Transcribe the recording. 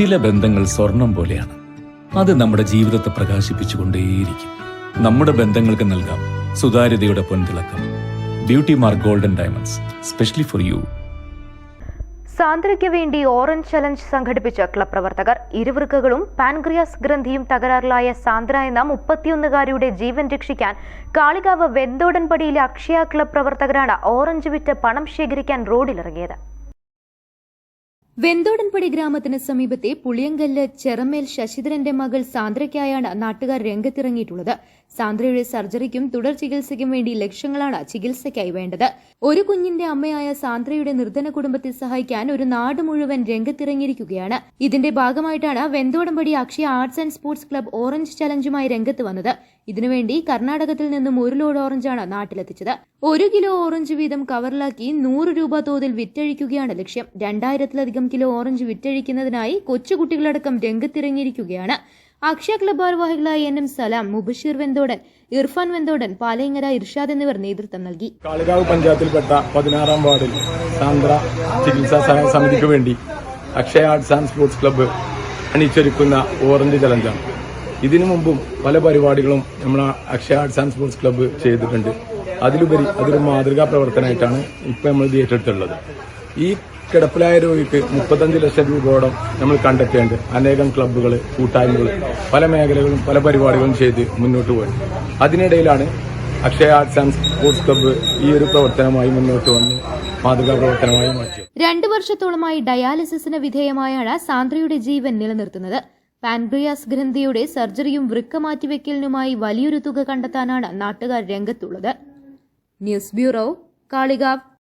ചില ബന്ധങ്ങൾ സ്വർണം പോലെയാണ്. അത് നമ്മുടെ ജീവിതത്തെ പ്രകാശിപ്പിച്ചുകൊണ്ടേയിരിക്കും. നമ്മുടെ ബന്ധങ്ങൾക്ക് നൽകാം സുതാര്യതയുടെ പൊൻതിളക്കം. Beauty mark golden diamonds specially for you സാന്ദ്രയ്ക്ക് വേണ്ടി ഓറഞ്ച് ചലഞ്ച് സംഘടിപ്പിച്ച ക്ലബ് പ്രവർത്തകർ ഇരുവൃക്കകളും പാൻക്രിയാസ് ഗ്രന്ഥിയും തകരാറിലായ സാന്ദ്ര എന്ന മുപ്പത്തിയൊന്നുകാരിയുടെ ജീവൻ രക്ഷിക്കാൻ കാളികാവ് വെന്തോടൻപടിയിലെ അക്ഷയ ക്ലബ് പ്രവർത്തകരാണ് ഓറഞ്ച് വിറ്റ് പണം ശേഖരിക്കാൻ റോഡിലിറങ്ങിയത്. വെന്തോടൻപടി ഗ്രാമത്തിന് സമീപത്തെ പുളിയങ്കല്ല് ചെറമേൽ ശശിധരന്റെ മകൾ സാന്ദ്രയ്ക്കായാണ് നാട്ടുകാർ രംഗത്തിറങ്ങിയിട്ടുള്ളത്. സാന്ദ്രയുടെ സർജറിക്കും തുടർ ചികിത്സയ്ക്കും വേണ്ടി ലക്ഷങ്ങളാണ് ചികിത്സയ്ക്കായി വേണ്ടത്. ഒരു കുഞ്ഞിന്റെ അമ്മയായ സാന്ദ്രയുടെ നിർധന കുടുംബത്തെ സഹായിക്കാൻ ഒരു നാട് മുഴുവൻ രംഗത്തിറങ്ങിയിരിക്കുകയാണ്. ഇതിന്റെ ഭാഗമായിട്ടാണ് Venthodanpadi Akshaya arts and sports club orange ചലഞ്ചുമായി രംഗത്ത് വന്നത്. ഇതിനുവേണ്ടി കർണാടകത്തിൽ നിന്നും ഒരു ലോഡ് ഓറഞ്ചാണ് നാട്ടിലെത്തിച്ചത്. ഒരു കിലോ ഓറഞ്ച് വീതം കവറിലാക്കി നൂറ് രൂപ തോതിൽ വിറ്റഴിക്കുകയാണ് ലക്ഷ്യം. രണ്ടായിരത്തിലധികം കിലോ ഓറഞ്ച് വിറ്റഴിക്കുന്നതിനായി കൊച്ചുകുട്ടികളടക്കം രംഗത്തിറങ്ങിയിരിക്കുകയാണ്. അക്ഷയ ക്ലബ് ഭാരവാഹികളായ എൻ എം സലാം മുബഷീർ വെന്തോടൻ ഇർഫാൻ വെന്തോടൻ പാലയങ്ങര ഇർഷാദ് എന്നിവർ നേതൃത്വം നൽകി. കാളികാവ് പഞ്ചായത്തിൽപ്പെട്ട പതിനാറാം വാർഡിൽ സാന്ദ്ര ചികിത്സാ സഹായ സമിതിക്ക് വേണ്ടി Akshaya arts and sports club അണിച്ചൊരുക്കുന്ന orange ചലഞ്ചാണ്. ഇതിനു മുമ്പും പല പരിപാടികളും നമ്മൾ Akshaya arts and sports club ചെയ്തിട്ടുണ്ട്. അതിലുപരി അതൊരു മാതൃകാ പ്രവർത്തനമായിട്ടാണ് ഇപ്പം നമ്മൾ ഏറ്റെടുത്തുള്ളത് ഈ കിടപ്പിലായ രോഗിക്ക് മുപ്പത്തഞ്ച് ലക്ഷം രൂപയോളം നമ്മൾ കണ്ടെത്തേണ്ട. അനേകം ക്ലബ്ബുകൾ കൂട്ടായ്മകൾ പല മേഖലകളും പല പരിപാടികളും ചെയ്ത് മുന്നോട്ട് പോയി. അതിനിടയിലാണ് Akshaya arts and sports club ഈ ഒരു പ്രവർത്തനമായി മുന്നോട്ട് വന്ന് മാതൃകാ പ്രവർത്തനമായി മാറ്റി. രണ്ടു വർഷത്തോളമായി ഡയാലിസിസിന് വിധേയമായാണ് സാന്ദ്രയുടെ ജീവൻ നിലനിർത്തുന്നത്. പാൻക്രിയാസ് ഗ്രന്ഥിയുടെ സർജറിയും വൃക്ക മാറ്റിവെക്കലിനുമായി വലിയൊരു തുക കണ്ടെത്താനാണ് നാട്ടുകാർ രംഗത്തുള്ളത്. News bureau Kalikavu.